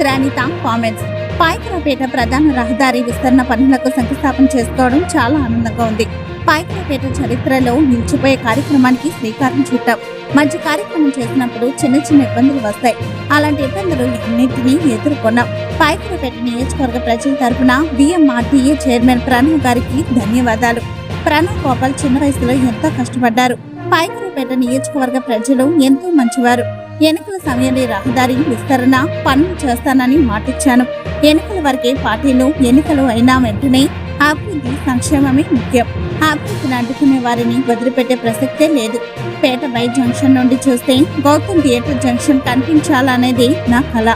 గ్రానిత comments. Payakarapeta ప్రధాన రహదారి విస్తరణ పనులకు శంకుస్థాపన చేసుకోవడం చాలా ఆనందంగా ఉంది. పాయకరాపేట చరిత్రలో నిలిచిపోయే కార్యక్రమానికి శ్రీకారం చుట్టాం. మంచి కార్యక్రమం చేసినప్పుడు చిన్న చిన్న ఇబ్బందులు వస్తాయి. అలాంటి ఇబ్బందులు అన్నింటినీ ఎదుర్కొన్నాం. పాయకరాపేట నియోజకవర్గ ప్రజల తరఫున బిఎంఆర్టీఏ చైర్మన్ ప్రణవ్ గారికి ధన్యవాదాలు. ప్రణవ్ గోపాల్ చిన్న వయసులో ఎంతో కష్టపడ్డారు. పాయకరాపేట నియోజకవర్గ ప్రజలు ఎంతో మంచివారు. ఎన్నికల సమయంలో రహదారి విస్తరణ పనులు చేస్తానని మాటిచ్చాను. ఎన్నికల వరకే పార్టీలు ఎన్నికలు అయినా వెంటనే అభివృద్ధి సంక్షేమమే ముఖ్యం. అభివృద్ధిని అడ్డుకునే వారిని వదిలిపెట్టే ప్రసక్తే లేదు. పేట బై జంక్షన్ నుండి చూస్తే గౌతమ్ థియేటర్ జంక్షన్ కనిపించాలనేది నా కళ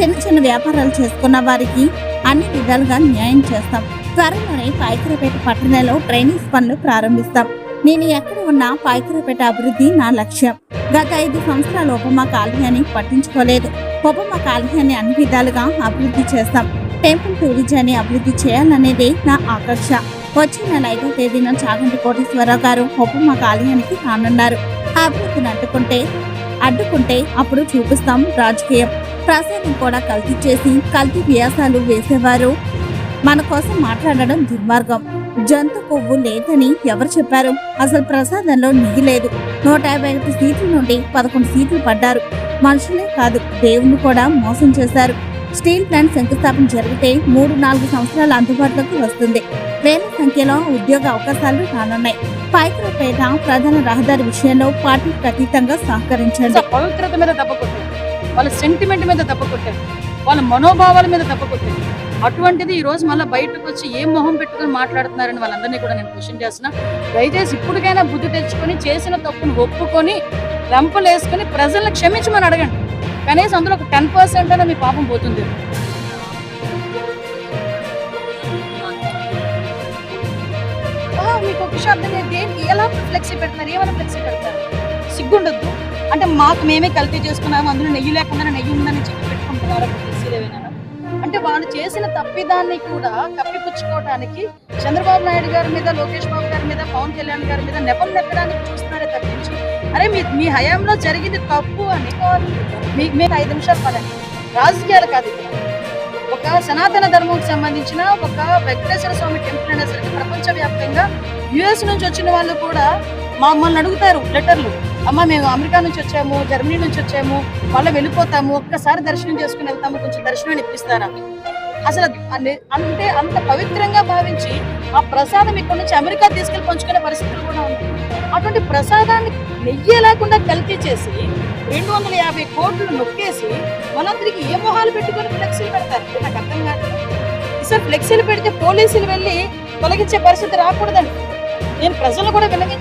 చిన్న చిన్న వ్యాపారాలు చేసుకున్న వారికి అన్ని విధాలుగా న్యాయం చేస్తాం. త్వరలోనే పాయకరపేట పట్టణంలో ట్రైనింగ్స్ పనులు ప్రారంభిస్తాం. నేను ఎక్కడ ఉన్నా పాయకరపేట అభివృద్ధి నా లక్ష్యం. గత ఐదు సంవత్సరాల ఉపమా కాలనీని పట్టించుకోలేదు. ఉపమా కాలనీని అన్ని విధాలుగా అభివృద్ధి చేస్తాం. టెంపుల్ టూరిజాన్ని అభివృద్ధి చేయాలనేదే నా ఆకర్ష వచ్చే నెల ఐదో తేదీన చాగంటి కోటేశ్వరరావు గారు ఉపమా కాలనీకి రానున్నారు. అభివృద్ధిని అడ్డుకుంటే అడ్డుకుంటే అప్పుడు చూపిస్తాం రాజకీయం. ప్రసాదం కూడా కల్తీ చేసి కల్తీ వ్యాసాలు వేసేవారు మన కోసం మాట్లాడడం దుర్మార్గం. జంతు కొవ్వు లేదని ఎవరు చెప్పారు? అసలు ప్రసాదంలో నెయ్యి లేదు. నూట యాభై ఐదు సీట్ల నుండి పదకొండు సీట్లు పడ్డారు. మనుషులే కాదు దేవుణ్ణి కూడా మోసం చేశారు. స్టీల్ ప్లాంట్ శంకుస్థాపన జరిగితే మూడు నాలుగు సంవత్సరాల అందుబాటులోకి వస్తుంది. వేల సంఖ్యలో ఉద్యోగ అవకాశాలు రానున్నాయి. పైకరపేట ప్రధాన రహదారి విషయంలో పార్టీకి అతీతంగా సహకరించండి. పవిత్రత మీద దెబ్బ వాళ్ళ సెంటిమెంట్ మీద దెబ్బ వాళ్ళ మనోభావాల మీద దెబ్బ అటువంటిది ఈ రోజు మళ్ళీ బయటకు వచ్చి ఏం మొహం పెట్టుకొని మాట్లాడుతున్నారని వాళ్ళందరినీ కూడా నేను క్వశ్చన్ చేస్తున్నా. దయచేసి ఇప్పటికైనా బుద్ధి తెచ్చుకొని చేసిన తప్పును ఒప్పుకొని రంపలు వేసుకొని ప్రజలను క్షమించమని అడగండి. కనీసం అందులో ఒక టెన్ పర్సెంట్ అయినా మీ పాపం పోతుంది. మీకు ఒక శబ్దం దేనికి? ఎలా ఫ్లెక్సీ పెడతారు? ఏమైనా ఫ్లెక్సీ పెడతారు? సిగ్గుండొద్దు. అంటే మాకు మేమే కల్తీ చేసుకున్నాము అందులో నెయ్యి లేకుండా నెయ్యి ఉందని చెప్పి పెట్టుకుంటున్నారు? ఫ్లెక్సీలేవేనా అంటే వాళ్ళు చేసిన తప్పిదాన్ని కూడా కప్పిపుచ్చుకోవడానికి చంద్రబాబు నాయుడు గారి మీద లోకేష్ బాబు గారి మీద పవన్ కళ్యాణ్ గారి మీద నెపం నెప్పడానికి చూస్తున్నారే తప్పించి. అరే మీ మీ హయాంలో జరిగింది తప్పు అని మీకు మీకు ఐదు నిమిషాలు పదండి. రాజకీయాలు కాదు ఒక సనాతన ధర్మంకి సంబంధించిన ఒక వెంకటేశ్వర స్వామి టెంపుల్ అనేసరికి ప్రపంచవ్యాప్తంగా యుఎస్ నుంచి వచ్చిన వాళ్ళు కూడా మమ్మల్ని అడుగుతారు లెటర్లు. అమ్మ మేము అమెరికా నుంచి వచ్చాము జర్మనీ నుంచి వచ్చాము మళ్ళీ వెళ్ళిపోతాము ఒక్కసారి దర్శనం చేసుకుని వెళ్తాము కొంచెం దర్శనం ఇప్పిస్తారా? అసలు అంటే అంత పవిత్రంగా భావించి ఆ ప్రసాదం ఇక్కడ నుంచి అమెరికా తీసుకెళ్ళి పంచుకునే పరిస్థితులు కూడా ఉంది అటువంటి ప్రసాదాన్ని నెయ్యి లేకుండా కల్తీ చేసి రెండు వందల యాభై కోట్లు నొక్కేసి మనందరికి ఏ మొహాలు పెట్టుకొని ఫ్లెక్సీలు పెడతారు? నాకు అర్థం కాదు. ఈసారి ఫ్లెక్సీలు పెడితే పోలీసులు వెళ్ళి తొలగించే పరిస్థితి రాకూడదండి. నేను ప్రజలు కూడా విన్నవించి